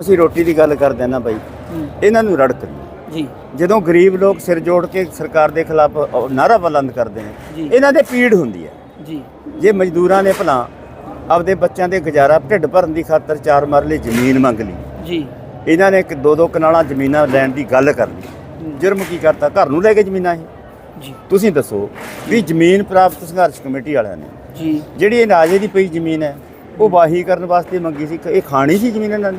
ਅਸੀਂ ਰੋਟੀ ਦੀ ਗੱਲ ਕਰਦੇ ਨਾ ਬਾਈ। ਇਹਨਾਂ ਨੂੰ ਰੜਕ। ਜੀ। ਜਦੋਂ ਗਰੀਬ ਲੋਕ ਸਿਰ ਜੋੜ ਕੇ ਸਰਕਾਰ ਦੇ ਖਿਲਾਫ ਨਾਰਾ ਬੁਲੰਦ ਕਰਦੇ ਨੇ। ਇਹਨਾਂ ਦੇ ਪੀੜ ਹੁੰਦੀ ਹੈ। ਜੀ। ਜੇ ਮਜ਼ਦੂਰਾਂ ਨੇ ਭਲਾ ਆਪਦੇ ਬੱਚਿਆਂ ਦੇ ਗੁਜ਼ਾਰਾ ਢਿੱਡ ਭਰਨ ਦੀ ਖਾਤਰ ਚਾਰ ਮਰਲੇ ਜ਼ਮੀਨ ਮੰਗ ਲਈ। ਜੀ। ਇਹਨਾਂ ਨੇ ਇੱਕ ਦੋ ਦੋ ਕਨਾਲਾਂ ਜ਼ਮੀਨਾਂ ਲੈਣ ਦੀ ਗੱਲ ਕਰ ਲਈ। ਜੁਰਮ ਕੀ ਕਰਤਾ? ਘਰ ਨੂੰ ਲੈ ਕੇ ਜ਼ਮੀਨਾਂ ਇਹ। ਜੀ। ਤੁਸੀਂ ਦੱਸੋ ਵੀ ਜ਼ਮੀਨ ਪ੍ਰਾਪਤ ਸੰਘਰਸ਼ ਕਮੇਟੀ ਵਾਲਿਆਂ ਨੇ ਜੀ। ਜਿਹੜੀ ਇਹ ਨਾਜੇ ਦੀ ਪਈ ਜ਼ਮੀਨ ਹੈ ਉਹ ਵਾਹੀ ਕਰਨ ਵਾਸਤੇ ਮੰਗੀ ਸੀ? ਇਹ ਖਾਣੀ ਸੀ ਜ਼ਮੀਨ ਇਹਨਾਂ ਨੇ?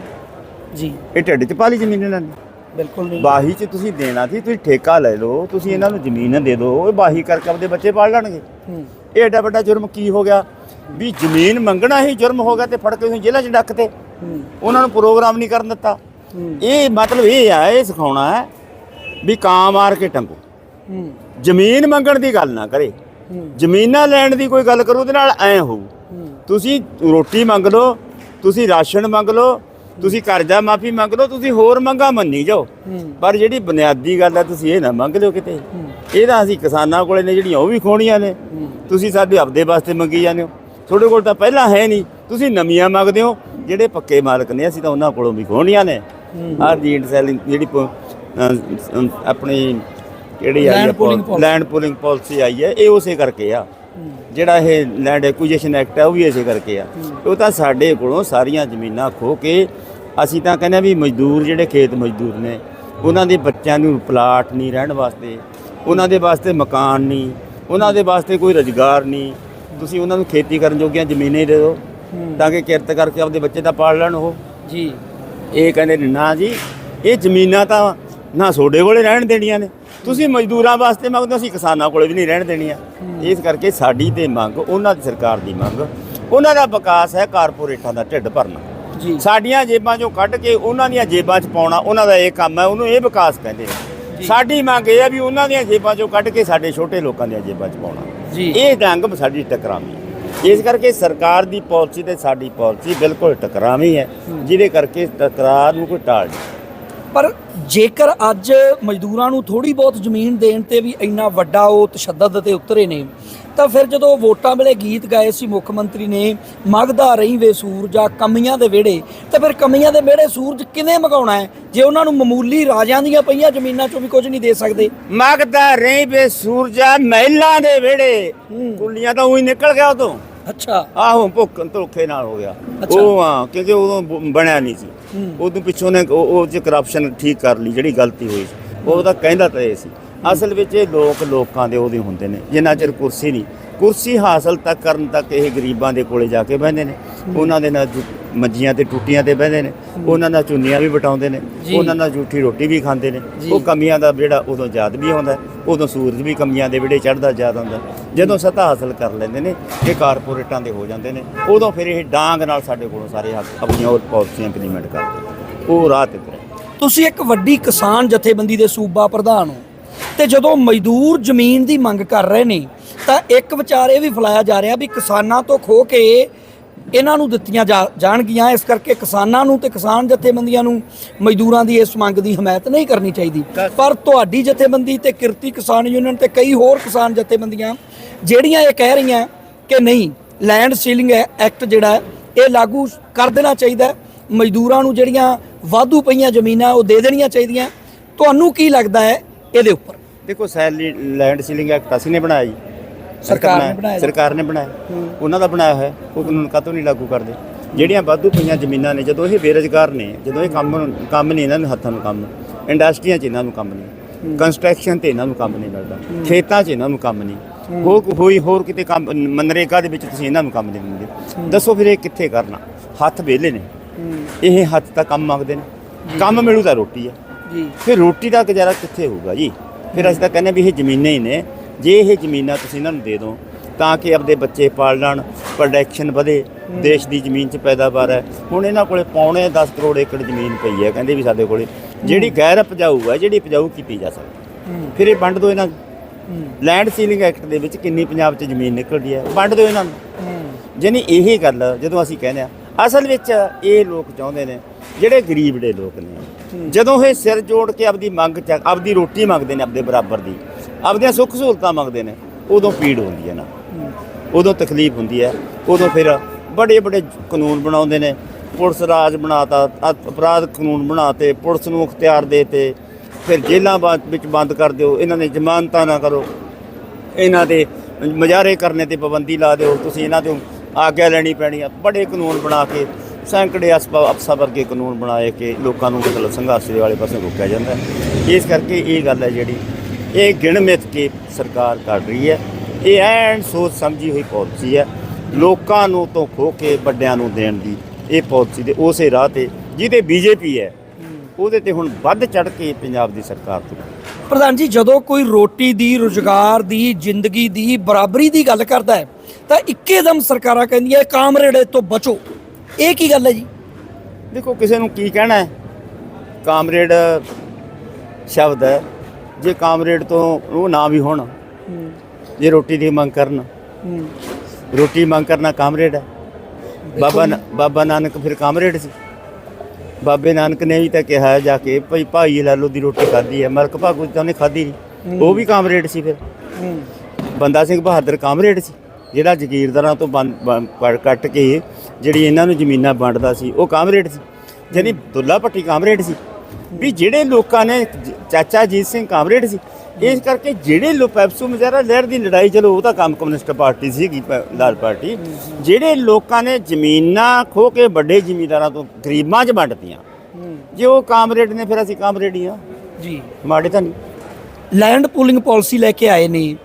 ਜੀ। ਇਹ ਢਿੱਡ 'ਚ ਪਾ ਲਈ ਜ਼ਮੀਨ ਇਹਨਾਂ ਨੇ? ਬਿਲਕੁਲ ਨਹੀਂ। ਬਾਹੀ 'ਚ ਤੁਸੀਂ ਦੇਣਾ ਸੀ ਤੁਸੀਂ ਠੇਕਾ ਲੈ ਲਓ ਤੁਸੀਂ ਇਹਨਾਂ ਨੂੰ ਜ਼ਮੀਨ ਦੇ ਦਿਓ ਇਹ ਬਾਹੀ ਕਰਕੇ ਆਪਦੇ ਬੱਚੇ ਪਾਲ ਲੈਣਗੇ। ਹੂੰ। ਇਹ ਐਡਾ ਵੱਡਾ ਜੁਰਮ ਕੀ ਹੋ ਗਿਆ? ਵੀ ਜ਼ਮੀਨ ਮੰਗਣਾ ਹੀ ਜੁਰਮ ਹੋ ਗਿਆ ਤੇ ਫੜ ਕੇ ਤੁਸੀਂ ਜੇਲ੍ਹਾਂ 'ਚ ਡੱਕਤੇ ਹੂੰ। ਉਹਨਾਂ ਨੂੰ ਪ੍ਰੋਗਰਾਮ ਨਹੀਂ ਕਰਨ ਦਿੱਤਾ। ਇਹ ਮਤਲਬ ਇਹ ਆ ਇਹ ਸਿਖਾਉਣਾ ਹੈ ਵੀ ਕਾਂ ਮਾਰ ਕੇ ਟੰਗੋ। ਜ਼ਮੀਨ ਮੰਗਣ ਦੀ ਗੱਲ ਨਾ ਕਰੇ। ਜ਼ਮੀਨਾਂ ਲੈਣ ਦੀ ਕੋਈ ਗੱਲ ਕਰੋ ਉਹਦੇ ਨਾਲ ਐ ਹੋਊ। ਤੁਸੀਂ ਰੋਟੀ ਮੰਗ ਲਓ ਤੁਸੀਂ ਰਾਸ਼ਨ ਮੰਗ ਲਓ ਤੁਸੀਂ ਕਰਜ਼ਾ ਮਾਫੀ ਮੰਗ ਲਓ ਤੁਸੀਂ ਹੋਰ ਮੰਗਾ ਮੰਨੀ ਜਾਓ। ਪਰ ਜਿਹੜੀ ਬੁਨਿਆਦੀ ਗੱਲ ਹੈ ਤੁਸੀਂ ਇਹ ਨਾ ਮੰਗ ਲਿਓ ਕਿਤੇ। ਇਹ ਤਾਂ ਅਸੀਂ ਕਿਸਾਨਾਂ ਕੋਲੇ ਨੇ ਜਿਹੜੀਆਂ ਉਹ ਵੀ ਖੋਣੀਆਂ ਨੇ। ਤੁਸੀਂ ਸਾਡੇ ਆਪਦੇ ਵਾਸਤੇ ਮੰਗੀ ਜਾਂਦੇ ਹੋ। ਤੁਹਾਡੇ ਕੋਲ ਤਾਂ ਪਹਿਲਾਂ ਹੈ ਨਹੀਂ। ਤੁਸੀਂ ਨਵੀਆਂ ਮੰਗਦੇ ਹੋ। ਜਿਹੜੇ ਪੱਕੇ ਮਾਲਕ ਨੇ ਅਸੀਂ ਤਾਂ ਉਹਨਾਂ ਕੋਲੋਂ ਵੀ ਖੋਣੀਆਂ ਨੇ। ਆਹ ਡੀਡ ਸੈਲਿੰਗ ਜਿਹੜੀ ਆਪਣੀ ਕਿਹੜੀ ਆਈ ਹੈ। ਲੈਂਡ ਪੂਲਿੰਗ ਪਾਲਿਸੀ ਆਈ ਹੈ ਇਹ ਉਸੇ ਕਰਕੇ ਆ। ਜਿਹੜਾ ਇਹ ਲੈਂਡ ਐਕੁਜੀਸ਼ਨ ਐਕਟ ਹੈ ਉਹ ਵੀ ਇਸੇ ਕਰਕੇ ਆ। ਉਹ ਤਾਂ ਸਾਡੇ ਕੋਲੋਂ ਸਾਰੀਆਂ ਜ਼ਮੀਨਾਂ ਖੋ ਕੇ ਅਸੀਂ ਤਾਂ ਕਹਿੰਦੇ ਆ ਵੀ ਮਜ਼ਦੂਰ ਜਿਹੜੇ ਖੇਤ ਮਜ਼ਦੂਰ ਨੇ ਉਹਨਾਂ ਦੇ ਬੱਚਿਆਂ ਨੂੰ ਪਲਾਟ ਨਹੀਂ ਰਹਿਣ ਵਾਸਤੇ ਉਹਨਾਂ ਦੇ ਵਾਸਤੇ ਮਕਾਨ ਨਹੀਂ ਉਹਨਾਂ ਦੇ ਵਾਸਤੇ ਕੋਈ ਰੁਜ਼ਗਾਰ ਨਹੀਂ। ਤੁਸੀਂ ਉਹਨਾਂ ਨੂੰ ਖੇਤੀ ਕਰਨ ਜੋਗੀਆਂ ਜ਼ਮੀਨਾਂ ਦੇ ਦਿਓ। ਤਾਂ ਕਿ ਕਿਰਤ ਕਰਕੇ ਆਪਦੇ ਬੱਚੇ ਦਾ ਪਾਲ ਲੈਣ ਉਹ। ਜੀ। ਇਹ ਕਹਿੰਦੇ ਨੇ ਨਾ ਜੀ ਇਹ ਜ਼ਮੀਨਾਂ ਤਾਂ ਨਾ ਤੁਹਾਡੇ ਕੋਲੇ ਰਹਿਣ ਦੇਣੀਆਂ ਨੇ। ਤੁਸੀਂ ਮਜ਼ਦੂਰਾਂ ਵਾਸਤੇ ਮੰਗਦੇ ਅਸੀਂ ਕਿਸਾਨਾਂ ਕੋਲੇ ਵੀ ਨਹੀਂ ਰਹਿਣ ਦੇਣੀਆਂ। ਇਸ ਕਰਕੇ ਸਾਡੀ ਤੇ ਮੰਗ ਉਹਨਾਂ ਦੀ ਸਰਕਾਰ ਦੀ ਮੰਗ ਉਹਨਾਂ ਦਾ ਵਿਕਾਸ ਹੈ ਕਾਰਪੋਰੇਟਾਂ ਦਾ ਢਿੱਡ ਭਰਨਾ। ਸਾਡੀਆਂ ਜੇਬਾਂ ਚੋਂ ਕੱਢ ਕੇ ਉਹਨਾਂ ਦੀਆਂ ਜੇਬਾਂ 'ਚ ਪਾਉਣਾ ਉਹਨਾਂ ਦਾ ਇਹ ਕੰਮ ਹੈ ਉਹਨੂੰ ਇਹ ਵਿਕਾਸ ਕਹਿੰਦੇ ਸਾਡੀ ਮੰਗ ਇਹ ਹੈ ਵੀ ਉਹਨਾਂ ਦੀਆਂ ਜੇਬਾਂ ਚੋਂ ਕੱਢ ਕੇ ਸਾਡੇ ਛੋਟੇ ਲੋਕਾਂ ਦੀਆਂ ਜੇਬਾਂ 'ਚ ਪਾਉਣਾ। ਜੀ। ਇਹ ਡੰਗ ਸਾਡੀ ਟਕਰਾਵੀਂ ਹੈ। ਇਸ ਕਰਕੇ ਸਰਕਾਰ ਦੀ ਪਾਲਿਸੀ ਤੇ ਸਾਡੀ ਪਾਲਿਸੀ ਬਿਲਕੁਲ ਟਕਰਾਵੀਂ ਹੈ ਜਿਹਦੇ ਕਰਕੇ ਟਕਰਾਰ ਨੂੰ ਕੋਈ ਟਾਲ ਨਹੀਂ। ਪਰ ਜੇਕਰ ਅੱਜ ਮਜ਼ਦੂਰਾਂ ਨੂੰ ਥੋੜੀ ਬਹੁਤ ਜ਼ਮੀਨ ਦੇਣ ਤੇ ਵੀ ਇੰਨਾ ਵੱਡਾ ਉਹ ਤਸ਼ੱਦਦ ਤੇ ਉਤਰੇ ਨੇ ਤਾਂ ਫਿਰ ਜਦੋਂ ਵੋਟਾਂ ਵੇਲੇ ਗੀਤ ਗਾਏ ਸੀ ਮੁੱਖ ਮੰਤਰੀ ਨੇ ਮਗਦਾ ਰਹੀ ਵੇ ਸੂਰਜਾ ਕਮੀਆਂ ਦੇ ਵਿਹੜੇ ਤਾਂ ਫਿਰ ਕਮੀਆਂ ਦੇ ਵਿਹੜੇ ਸੂਰਜ ਕਿਵੇਂ ਮਗਾਉਣਾ ਹੈ? ਜੇ ਉਹਨਾਂ ਨੂੰ ਮਾਮੂਲੀ ਰਾਜਾਂ ਦੀਆਂ ਪਈਆਂ ਜ਼ਮੀਨਾਂ ਚੋਂ ਵੀ ਕੁਝ ਨਹੀਂ ਦੇ ਸਕਦੇ। ਮਗਦਾ ਰਹੀ ਬੇ ਸੂਰਜਾ ਮਹਿਲਾਂ ਦੇ ਵਿਹੜੇ। ਕੁੱਲੀਆਂ ਤਾਂ ਉਹੀ ਨਿਕਲ ਗਿਆ ਉਦੋਂ। ਅੱਛਾ। ਆਹੋ ਭੁੱਖਣ ਧੋਖੇ ਨਾਲ ਹੋ ਗਿਆ। ਉਹ ਹਾਂ ਕਿਉਂਕਿ ਉਦੋਂ ਬਣਿਆ ਨਹੀਂ ਸੀ। ਉਦੋਂ ਪਿੱਛੋਂ ਨੇ ਉਹ ਉਹ ਚ ਕਰਪਸ਼ਨ ਠੀਕ ਕਰ ਲਈ ਜਿਹੜੀ ਗਲਤੀ ਹੋਈ ਸੀ। ਉਹ ਤਾਂ ਕਹਿੰਦਾ ਤਾਂ ਇਹ ਸੀ। ਅਸਲ ਵਿੱਚ ਇਹ ਲੋਕ ਲੋਕਾਂ ਦੇ ਉਹਦੇ ਹੁੰਦੇ ਨੇ ਜਿੰਨਾ ਚਿਰ ਕੁਰਸੀ ਨਹੀਂ। ਕੁਰਸੀ ਹਾਸਲ ਤੱਕ ਕਰਨ ਤੱਕ ਇਹ ਗਰੀਬਾਂ ਦੇ ਕੋਲੇ ਜਾ ਕੇ ਬਹਿੰਦੇ ਨੇ। ਉਹਨਾਂ ਦੇ ਨਾਲ ਮੰਜੀਆਂ ਤੇ ਟੁੱਟੀਆਂ ਤੇ ਬਹਿੰਦੇ ਨੇ। ਉਹਨਾਂ ਨਾਲ ਚੁੰਨੀਆਂ ਵੀ ਵਟਾਉਂਦੇ ਨੇ। ਉਹਨਾਂ ਨਾਲ ਝੂਠੀ ਰੋਟੀ ਵੀ ਖਾਂਦੇ ਨੇ। ਉਹ ਕਮੀਆਂ ਦਾ ਜਿਹੜਾ ਉਦੋਂ ਯਾਦ ਵੀ ਆਉਂਦਾ ਉਦੋਂ ਸੂਰਜ ਵੀ ਕਮੀਆਂ ਦੇ ਵਿੜੇ ਚੜਦਾ ਯਾਦ ਆਉਂਦਾ। ਜਦੋਂ ਸਤਾ ਹਾਸਲ ਕਰ ਲੈਂਦੇ ਨੇ ਇਹ ਕਾਰਪੋਰੇਟਾਂ ਦੇ ਹੋ ਜਾਂਦੇ ਨੇ। ਉਦੋਂ ਫਿਰ ਇਹ ਡਾਂਗ ਨਾਲ ਸਾਡੇ ਕੋਲੋਂ ਸਾਰੇ ਹੱਕ ਆਪਣੀਆਂ ਹੋਰ ਪਾਲਿਸੀਆਂ ਇੰਪਲੀਮੈਂਟ ਕਰਦੇ। ਉਹ ਰਾਹ ਤੇ ਤੁਸੀਂ ਇੱਕ ਵੱਡੀ ਕਿਸਾਨ ਜਥੇਬੰਦੀ ਦੇ ਸੂਬਾ ਪ੍ਰਧਾਨ ਹੋ। ਤੇ ਜਦੋਂ ਮਜ਼ਦੂਰ ਜ਼ਮੀਨ ਦੀ ਮੰਗ ਕਰ ਰਹੇ ਨੇ, ਤਾਂ ਇੱਕ ਵਿਚਾਰ ਇਹ ਵੀ ਫਲਾਇਆ ਜਾ ਰਿਹਾ ਵੀ ਕਿਸਾਨਾਂ ਤੋਂ ਖੋ ਕੇ ਇਹਨਾਂ ਨੂੰ ਦਿੱਤੀਆਂ ਜਾ- ਜਾਣਗੀਆਂ। ਇਸ ਕਰਕੇ ਕਿਸਾਨਾਂ ਨੂੰ ਤੇ ਕਿਸਾਨ ਜਥੇਬੰਦੀਆਂ ਨੂੰ ਮਜ਼ਦੂਰਾਂ ਦੀ ਇਸ ਮੰਗ ਦੀ ਹਮਾਇਤ ਨਹੀਂ ਕਰਨੀ ਚਾਹੀਦੀ। ਪਰ ਤੁਹਾਡੀ ਜਥੇਬੰਦੀ ਤੇ ਕਿਰਤੀ ਕਿਸਾਨ ਯੂਨੀਅਨ ਤੇ ਕਈ ਹੋਰ ਕਿਸਾਨ ਜਥੇਬੰਦੀਆਂ ਜਿਹੜੀਆਂ ਇਹ ਕਹਿ ਰਹੀਆਂ ਕਿ ਨਹੀਂ ਲੈਂਡ ਸੀਲਿੰਗ ਐਕਟ ਜਿਹੜਾ ਇਹ ਲਾਗੂ ਕਰ ਦੇਣਾ ਚਾਹੀਦਾ ਮਜ਼ਦੂਰਾਂ ਨੂੰ ਜਿਹੜੀਆਂ ਵਾਧੂ ਪਈਆਂ ਜ਼ਮੀਨਾਂ ਉਹ ਦੇ ਦੇਣੀਆਂ ਚਾਹੀਦੀਆਂ। ਤੁਹਾਨੂੰ ਕੀ ਲੱਗਦਾ ਹੈ ਇਹਦੇ ਉੱਪਰ? ਦੇਖੋ ਸੈਲੀ ਲੈਂਡ ਸੀਲਿੰਗ ਐਕਟ ਅਸੀਂ ਨੇ ਬਣਾਇਆ ਜੀ। ਸਰਕਾਰ ਨੇ ਬਣਾਇਆ। ਸਰਕਾਰ ਨੇ ਬਣਾਇਆ। ਉਹਨਾਂ ਦਾ ਬਣਾਇਆ ਹੋਇਆ ਉਹ ਕਾਨੂੰਨ ਕਾਤੋਂ ਨਹੀਂ ਲਾਗੂ ਕਰਦੇ। ਜਿਹੜੀਆਂ ਵਾਧੂ ਪਈਆਂ ਜ਼ਮੀਨਾਂ ਨੇ ਜਦੋਂ ਇਹ ਬੇਰੁਜ਼ਗਾਰ ਨੇ ਜਦੋਂ ਇਹ ਕੰਮ ਕੰਮ ਨਹੀਂ ਇਹਨਾਂ ਨੂੰ ਹੱਥਾਂ ਨੂੰ ਕੰਮ ਇੰਡਸਟਰੀਆਂ 'ਚ ਇਹਨਾਂ ਨੂੰ ਕੰਮ ਨਹੀਂ। ਕੰਸਟਰਕਸ਼ਨ ਤੇ ਇਹਨਾਂ ਨੂੰ ਕੰਮ ਨਹੀਂ ਮਿਲਦਾ। ਖੇਤਾਂ 'ਚ ਇਹਨਾਂ ਨੂੰ ਕੰਮ ਨਹੀਂ। ਹੋ ਹੋਈ ਹੋਰ ਕਿਤੇ ਕੰਮ ਮਨਰੇਗਾ ਦੇ ਵਿੱਚ ਤੁਸੀਂ ਇਹਨਾਂ ਨੂੰ ਕੰਮ ਨਹੀਂ ਦਿੰਦੇ। ਦੱਸੋ ਫਿਰ ਇਹ ਕਿੱਥੇ ਕਰਨਾ? ਹੱਥ ਵਿਹਲੇ ਨੇ। ਇਹ ਹੱਥ ਤਾਂ ਕੰਮ ਮੰਗਦੇ ਨੇ। ਕੰਮ ਮਿਲੂ ਤਾਂ ਰੋਟੀ ਹੈ। ਜੀ। ਫਿਰ ਰੋਟੀ ਦਾ ਗੁਜ਼ਾਰਾ ਕਿੱਥੇ ਹੋਊਗਾ ਜੀ? ਫਿਰ ਅਸੀਂ ਤਾਂ ਕਹਿੰਦੇ ਵੀ ਇਹ ਜ਼ਮੀਨਾਂ ਹੀ ਨੇ। ਜੇ ਇਹ ਜ਼ਮੀਨਾਂ ਤੁਸੀਂ ਇਹਨਾਂ ਨੂੰ ਦੇ ਦਿਓ ਤਾਂ ਕਿ ਆਪਦੇ ਬੱਚੇ ਪਾਲ ਲੈਣ ਪ੍ਰੋਡਕਸ਼ਨ ਵਧੇ ਦੇਸ਼ ਦੀ ਜ਼ਮੀਨ 'ਚ ਪੈਦਾਵਾਰ ਹੈ। ਹੁਣ ਇਹਨਾਂ ਕੋਲੇ ਪੌਣੇ 10 ਕਰੋੜ ਏਕੜ ਜ਼ਮੀਨ ਪਈ ਹੈ ਕਹਿੰਦੇ ਵੀ ਸਾਡੇ ਕੋਲੇ। ਜਿਹੜੀ ਗੈਰ ਉਪਜਾਊ ਹੈ ਜਿਹੜੀ ਉਪਜਾਊ ਕੀਤੀ ਜਾ ਸਕਦੀ ਫਿਰ ਇਹ ਵੰਡ ਦਿਓ ਇਹਨਾਂ ਲੈਂਡ ਸੀਲਿੰਗ ਐਕਟ ਦੇ ਵਿੱਚ ਕਿੰਨੀ ਪੰਜਾਬ 'ਚ ਜ਼ਮੀਨ ਨਿਕਲਦੀ ਹੈ ਵੰਡ ਦਿਓ ਇਹਨਾਂ ਨੂੰ। ਜਾਨੀ ਇਹ ਗੱਲ ਜਦੋਂ ਅਸੀਂ ਕਹਿੰਦੇ ਆ ਅਸਲ ਵਿੱਚ ਇਹ ਲੋਕ ਚਾਹੁੰਦੇ ਨੇ ਜਿਹੜੇ ਗਰੀਬ ਦੇ ਲੋਕ ਨੇ। ਜਦੋਂ ਇਹ ਸਿਰ ਜੋੜ ਕੇ ਆਪਦੀ ਮੰਗ ਚ ਆਪਦੀ ਰੋਟੀ ਮੰਗਦੇ ਨੇ ਆਪਦੇ ਬਰਾਬਰ ਦੀ ਆਪਦੀਆਂ ਸੁੱਖ ਸਹੂਲਤਾਂ ਮੰਗਦੇ ਨੇ ਉਦੋਂ ਪੀੜ ਹੁੰਦੀ ਹੈ ਨਾ। ਉਦੋਂ ਤਕਲੀਫ ਹੁੰਦੀ ਹੈ ਉਦੋਂ ਫਿਰ ਬੜੇ ਬੜੇ ਕਾਨੂੰਨ ਬਣਾਉਂਦੇ ਨੇ। ਪੁਲਿਸ ਰਾਜ ਬਣਾਤਾ ਅਪਰਾਧ ਕਾਨੂੰਨ ਬਣਾਤੇ ਪੁਲਿਸ ਨੂੰ ਅਖਤਿਆਰ ਦੇਤੇ ਫਿਰ ਜੇਲ੍ਹਾਂ ਬਾ- ਵਿੱਚ ਬੰਦ ਕਰ ਦਿਓ ਇਹਨਾਂ ਨੇ ਜ਼ਮਾਨਤਾਂ ਨਾ ਕਰੋ। ਇਹਨਾਂ ਦੇ ਮਜ਼ਾਰੇ ਕਰਨੇ ਤੇ ਪਾਬੰਦੀ ਲਾ ਦਿਓ ਤੁਸੀਂ ਇਹਨਾਂ ਤੋਂ ਆਗਿਆ ਲੈਣੀ ਪੈਣੀ ਆ। ਬੜੇ ਕਾਨੂੰਨ ਬਣਾ ਕੇ ਸੈਂਕੜੇ ਅਸਬਾ ਅਫਸਾ ਵਰਗੇ ਕਾਨੂੰਨ ਬਣਾਏ ਕਿ ਲੋਕਾਂ ਨੂੰ ਮਤਲਬ ਸੰਘਰਸ਼ ਦੇ ਵਾਲੇ ਪਾਸੇ ਰੋਕਿਆ ਜਾਂਦਾ ਇਸ ਕਰਕੇ ਇਹ ਗੱਲ ਹੈ ਜਿਹੜੀ, ਇਹ ਗਿਣ ਮਿੱਥ ਕੇ ਸਰਕਾਰ ਕਰ ਰਹੀ ਹੈ। ਇਹ ਐਨ ਸੋਚ ਸਮਝੀ ਹੋਈ ਪਾਲਿਸੀ ਹੈ। ਲੋਕਾਂ ਨੂੰ ਤੋਂ ਖੋ ਕੇ ਵੱਡਿਆਂ ਨੂੰ ਦੇਣ ਦੀ ਇਹ ਪਾਲਿਸੀ ਦੇ ਉਸੇ ਰਾਹ ਤੇ ਜਿਹਦੇ ਬੀਜੇਪੀ ਹੈ, ਉਹਦੇ ਤੇ ਹੁਣ ਵੱਧ ਚੜ ਕੇ ਪੰਜਾਬ ਦੀ ਸਰਕਾਰ ਤੋਂ। ਪ੍ਰਧਾਨ ਜੀ, ਜਦੋਂ ਕੋਈ ਰੋਟੀ ਦੀ, ਰੁਜ਼ਗਾਰ ਦੀ, ਜ਼ਿੰਦਗੀ ਦੀ ਬਰਾਬਰੀ ਦੀ ਗੱਲ ਕਰਦਾ ਹੈ, ਤਾਂ ਇੱਕੇਦਮ ਸਰਕਾਰਾਂ ਕਹਿੰਦੀਆਂ ਕਾਮਰੇੜੇ ਤੋਂ ਬਚੋ। ਇਹ ਕੀ ਗੱਲ ਹੈ ਜੀ? ਦੇਖੋ ਕਿਸੇ ਨੂੰ ਕੀ ਕਹਿਣਾ ਹੈ? ਕਾਮਰੇਡ ਸ਼ਬਦ ਹੈ। ਜੇ ਕਾਮਰੇਡ ਤੋਂ ਉਹ ਨਾ ਵੀ ਹੋਣ ਜੇ ਰੋਟੀ ਦੀ ਮੰਗ ਕਰਨ ਰੋਟੀ ਮੰਗ ਕਰਨਾ ਕਾਮਰੇਡ ਹੈ। ਬਾਬਾ ਬਾਬਾ ਨਾਨਕ ਫਿਰ ਕਾਮਰੇਡ ਸੀ। ਬਾਬੇ ਨਾਨਕ ਨੇ ਵੀ ਤਾਂ ਕਿਹਾ ਜਾ ਕੇ ਭਈ ਭਾਈ ਲਾਲੋ ਦੀ ਰੋਟੀ ਖਾਧੀ ਹੈ ਮਲਕ ਭਾਗੂ ਤਾਂ ਉਹਨੇ ਖਾਧੀ ਨਹੀਂ। ਉਹ ਵੀ ਕਾਮਰੇਡ ਸੀ ਫਿਰ। ਬੰਦਾ ਸਿੰਘ ਬਹਾਦਰ ਕਾਮਰੇਡ ਸੀ। ਜਿਹੜਾ ਜ਼ਗੀਰਦਾਰਾਂ ਤੋਂ ਬੰਦ- ਕੱਟ ਕੇ ਜਿਹੜੀ ਇਹਨਾਂ ਨੂੰ ਜ਼ਮੀਨਾਂ ਵੰਡਦਾ ਸੀ ਉਹ ਕਾਮਰੇਡ ਸੀ। ਜਾਨੀ ਦੁੱਲਾ ਭੱਟੀ ਕਾਮਰੇਡ ਸੀ। ਵੀ ਜਿਹੜੇ ਲੋਕਾਂ ਨੇ ਚਾਚਾ ਜੀਤ ਸਿੰਘ ਕਾਮਰੇਡ ਸੀ। ਇਸ ਕਰਕੇ ਜਿਹੜੇ ਲੋ ਪੈਪਸੂ ਮਜ਼ਾਰਾ ਲਹਿਰ ਦੀ ਲੜਾਈ ਚਲੋ ਉਹ ਤਾਂ ਕੰਮ ਕਮਿਊਨਿਸਟ ਪਾਰਟੀ ਸੀਗੀ ਲਾਲ ਪਾਰਟੀ। ਜਿਹੜੇ ਲੋਕਾਂ ਨੇ ਜ਼ਮੀਨਾਂ ਖੋ ਕੇ ਵੱਡੇ ਜ਼ਿਮੀਂਦਾਰਾਂ ਤੋਂ ਗਰੀਬਾਂ 'ਚ ਵੰਡਤੀਆਂ। ਜੇ ਉਹ ਕਾਮਰੇਡ ਨੇ ਫਿਰ ਅਸੀਂ ਕਾਮਰੇਡ ਆ। ਜੀ। ਮਾੜੇ ਤਾਂ ਨਹੀਂ। ਲੈਂਡ ਪੂਲਿੰਗ ਪਾਲਿਸੀ ਲੈ ਕੇ ਆਏ ਨੇ।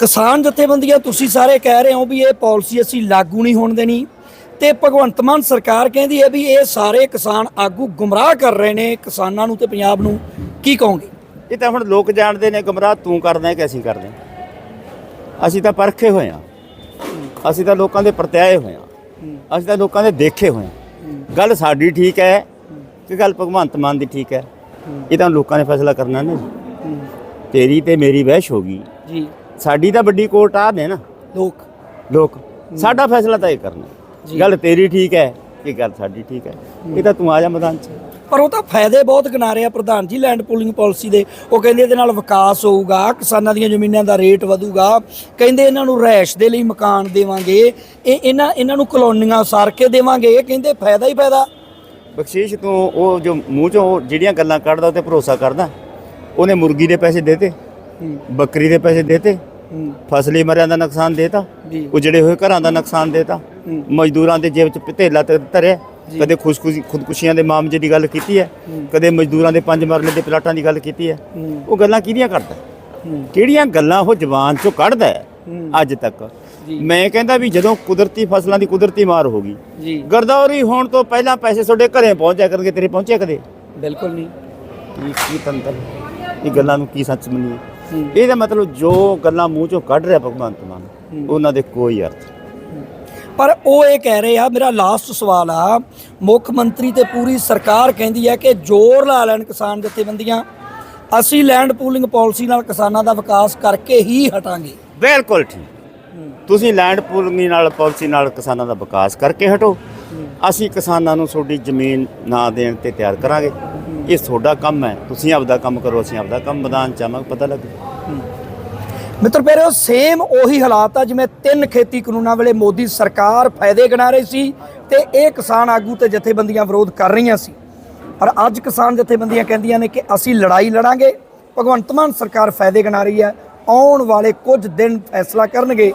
ਕਿਸਾਨ ਜਥੇਬੰਦੀਆਂ ਤੁਸੀਂ ਸਾਰੇ ਕਹਿ ਰਹੇ ਹੋ ਵੀ ਇਹ ਪਾਲਿਸੀ ਅਸੀਂ ਲਾਗੂ ਨਹੀਂ ਹੋਣ ਦੇਣੀ। ਤੇ ਭਗਵੰਤ ਮਾਨ ਸਰਕਾਰ ਕਹਿੰਦੀ ਹੈ ਵੀ ਇਹ ਸਾਰੇ ਕਿਸਾਨ ਆਗੂ ਗੁੰਮਰਾਹ ਕਰ ਰਹੇ ਨੇ ਕਿਸਾਨਾਂ ਨੂੰ ਤੇ ਪੰਜਾਬ ਨੂੰ। ਕੀ ਕਹੋਗੇ? ਇਹ ਤਾਂ ਹੁਣ ਲੋਕ ਜਾਣਦੇ ਨੇ ਗਮਰਾਹ ਤੂੰ ਕਰਦਾ ਹੈ ਕਿ ਅਸੀਂ ਕਰਦੇ। ਅਸੀਂ ਤਾਂ ਪਰਖੇ ਹੋਏ ਆ ਅਸੀਂ ਤਾਂ ਲੋਕਾਂ ਦੇ ਪ੍ਰਤਿਆਏ ਹੋਏ ਆ ਅਸੀਂ ਤਾਂ ਲੋਕਾਂ ਦੇ ਦੇਖੇ ਹੋਏ ਆ ਗੱਲ ਸਾਡੀ ਠੀਕ ਹੈ ਕਿ ਗੱਲ ਭਗਵੰਤ ਮਾਨ ਦੀ ਠੀਕ ਹੈ? ਇਹ ਤਾਂ ਲੋਕਾਂ ਨੇ ਫੈਸਲਾ ਕਰਨਾ ਨਹੀਂ ਤੇਰੀ ਤੇ ਮੇਰੀ ਬਹਿਸ਼ ਹੋ ਗਈ। ਜੀ। ਸਾਡੀ ਤਾਂ ਵੱਡੀ ਕੋਰਟ ਆ ਨੇ ਨਾ। ਲੋਕ। ਲੋਕ। ਸਾਡਾ ਫੈਸਲਾ ਤਾਂ ਇਹ ਕਰਨਾ ਗੱਲ ਤੇਰੀ ਠੀਕ ਹੈ ਇਹ ਗੱਲ ਸਾਡੀ ਠੀਕ ਹੈ। ਇਹ ਤਾਂ ਤੂੰ ਆ ਜਾ ਮੈਦਾਨ 'ਚ। ਪਰ ਉਹ ਤਾਂ ਫਾਇਦੇ ਬਹੁਤ ਗਿਣਾ ਰਹੇ ਆ ਪ੍ਰਧਾਨ ਜੀ ਲੈਂਡ ਪੂਲਿੰਗ ਪਾਲਿਸੀ ਦੇ। ਉਹ ਕਹਿੰਦੇ ਇਹਦੇ ਨਾਲ ਵਿਕਾਸ ਹੋਊਗਾ ਕਿਸਾਨਾਂ ਦੀਆਂ ਜ਼ਮੀਨਾਂ ਦਾ ਰੇਟ ਵਧੂਗਾ। ਕਹਿੰਦੇ ਇਹਨਾਂ ਨੂੰ ਰਹਿਸ਼ ਦੇ ਲਈ ਮਕਾਨ ਦੇਵਾਂਗੇ। ਇਹ ਇਹਨਾਂ ਇਹਨਾਂ ਨੂੰ ਕਲੋਨੀਆਂ ਸਾਰ ਕੇ ਦੇਵਾਂਗੇ। ਇਹ ਕਹਿੰਦੇ ਫਾਇਦਾ ਹੀ ਫਾਇਦਾ। ਬਖਸ਼ੀਸ਼ ਤੋਂ ਉਹ ਜੋ ਮੂੰਹ ਚੋਂ ਜਿਹੜੀਆਂ ਗੱਲਾਂ ਕੱਢਦਾ ਉਹ ਤੇ ਭਰੋਸਾ ਕਰਦਾ। ਉਹਨੇ ਮੁਰਗੀ ਦੇ ਪੈਸੇ ਦੇਤੇ ਬੱਕਰੀ ਦੇ ਪੈਸੇ ਦੇਤੇ। ਫਸਲੀ ਮਰਿਆਂ ਦਾ ਨੁਕਸਾਨ ਦੇਤਾ। ਉਜੜੇ ਹੋਏ ਘਰਾਂ ਦਾ ਨੁਕਸਾਨ ਦੇਤਾ। ਮਜ਼ਦੂਰਾਂ ਦੇ ਜੇਬ 'ਚ ਪਤੇਲਾ ਤੇ ਧਰਿਆ। ਕਦੇ ਖੁਸ਼ਖੁਸ਼ੀ ਖੁਦਕੁਸ਼ੀਆਂ ਦੇ ਮਾਮਲੇ ਦੀ ਗੱਲ ਕੀਤੀ ਹੈ। ਕਦੇ ਮਜ਼ਦੂਰਾਂ ਦੇ ਪੰਜ ਮਰਲੇ ਦੇ ਪਲਾਟਾਂ ਦੀ ਗੱਲ ਕੀਤੀ ਹੈ। ਉਹ ਗੱਲਾਂ ਕਿਹਦੀਆਂ ਕਰਦਾ ਕਿਹੜੀਆਂ ਗੱਲਾਂ ਉਹ ਜ਼ਬਾਨ 'ਚੋਂ ਕੱਢਦਾ ਅੱਜ ਤੱਕ। ਮੈਂ ਕਹਿੰਦਾ ਵੀ ਜਦੋਂ ਕੁਦਰਤੀ ਫਸਲਾਂ ਦੀ ਕੁਦਰਤੀ ਮਾਰ ਹੋ ਗਈ ਜੀ। ਗਰਦੌਰੀ ਹੋਣ ਤੋਂ ਪਹਿਲਾਂ ਪੈਸੇ ਤੁਹਾਡੇ ਘਰੇ ਪਹੁੰਚਿਆ ਕਰਨਗੇ ਤੇਰੇ ਪਹੁੰਚਿਆ ਕਦੇ? ਬਿਲਕੁਲ ਨਹੀਂ। ਇਹ ਕੀ ਤੰਤਰ? ਇਹ ਗੱਲਾਂ ਨੂੰ ਕੀ ਸੱਚ ਮੰਨੀਏ? ਇਹਦਾ ਮਤਲਬ ਜੋ ਗੱਲਾਂ ਮੂੰਹ ਚੋਂ ਕੱਢ ਰਿਹਾ ਭਗਵੰਤ ਮਾਨ ਉਹਨਾਂ ਦੇ ਕੋਈ ਅਰਥ ਪਰ ਉਹ ਇਹ ਕਹਿ ਰਹੇ ਆ ਮੇਰਾ ਲਾਸਟ ਸਵਾਲ ਆ ਮੁੱਖ ਮੰਤਰੀ ਤੇ ਪੂਰੀ ਸਰਕਾਰ ਕਹਿੰਦੀ ਹੈ ਕਿ ਜ਼ੋਰ ਲਾ ਲੈਣ ਕਿਸਾਨ ਜਥੇਬੰਦੀਆਂ। ਅਸੀਂ ਲੈਂਡ ਪੂਲਿੰਗ ਪਾਲਿਸੀ ਨਾਲ ਕਿਸਾਨਾਂ ਦਾ ਵਿਕਾਸ ਕਰਕੇ ਹੀ ਹਟਾਂਗੇ। ਬਿਲਕੁਲ ਠੀਕ। ਤੁਸੀਂ ਲੈਂਡ ਪੂਲਿੰਗ ਨਾਲ ਪਾਲਿਸੀ ਨਾਲ ਕਿਸਾਨਾਂ ਦਾ ਵਿਕਾਸ ਕਰਕੇ ਹਟੋ। ਅਸੀਂ ਕਿਸਾਨਾਂ ਨੂੰ ਤੁਹਾਡੀ ਜ਼ਮੀਨ ਨਾ ਦੇਣ ਤੇ ਤਿਆਰ ਕਰਾਂਗੇ। ਇਹ ਤੁਹਾਡਾ ਕੰਮ ਹੈ, ਤੁਸੀਂ ਆਪਦਾ ਕੰਮ ਕਰੋ, ਅਸੀਂ ਆਪਦਾ ਕੰਮ ਮੈਦਾਨ ਚਾਹਾਂਗੇ ਪਤਾ ਲੱਗੇ ਮਿੱਤਰ ਪਿਆਰਿਓ ਸੇਮ ਉਹੀ ਹਾਲਾਤ ਆ ਜਿਵੇਂ ਤਿੰਨ ਖੇਤੀ ਕਾਨੂੰਨਾਂ ਵੇਲੇ ਮੋਦੀ ਸਰਕਾਰ ਫਾਇਦੇ ਗਿਣਾ ਰਹੀ ਸੀ ਤੇ ਇਹ ਕਿਸਾਨ ਆਗੂ ਤੇ ਜਥੇਬੰਦੀਆਂ ਵਿਰੋਧ ਕਰ ਰਹੀਆਂ ਸੀ। ਪਰ ਅੱਜ ਕਿਸਾਨ ਜਥੇਬੰਦੀਆਂ ਕਹਿੰਦੀਆਂ ਨੇ ਕਿ ਅਸੀਂ ਲੜਾਈ ਲੜਾਂਗੇ, ਭਗਵੰਤ ਮਾਨ ਸਰਕਾਰ ਫਾਇਦੇ ਗਿਣਾ ਰਹੀ ਹੈ, ਆਉਣ ਵਾਲੇ ਕੁਝ ਦਿਨ ਫੈਸਲਾ ਕਰਨਗੇ।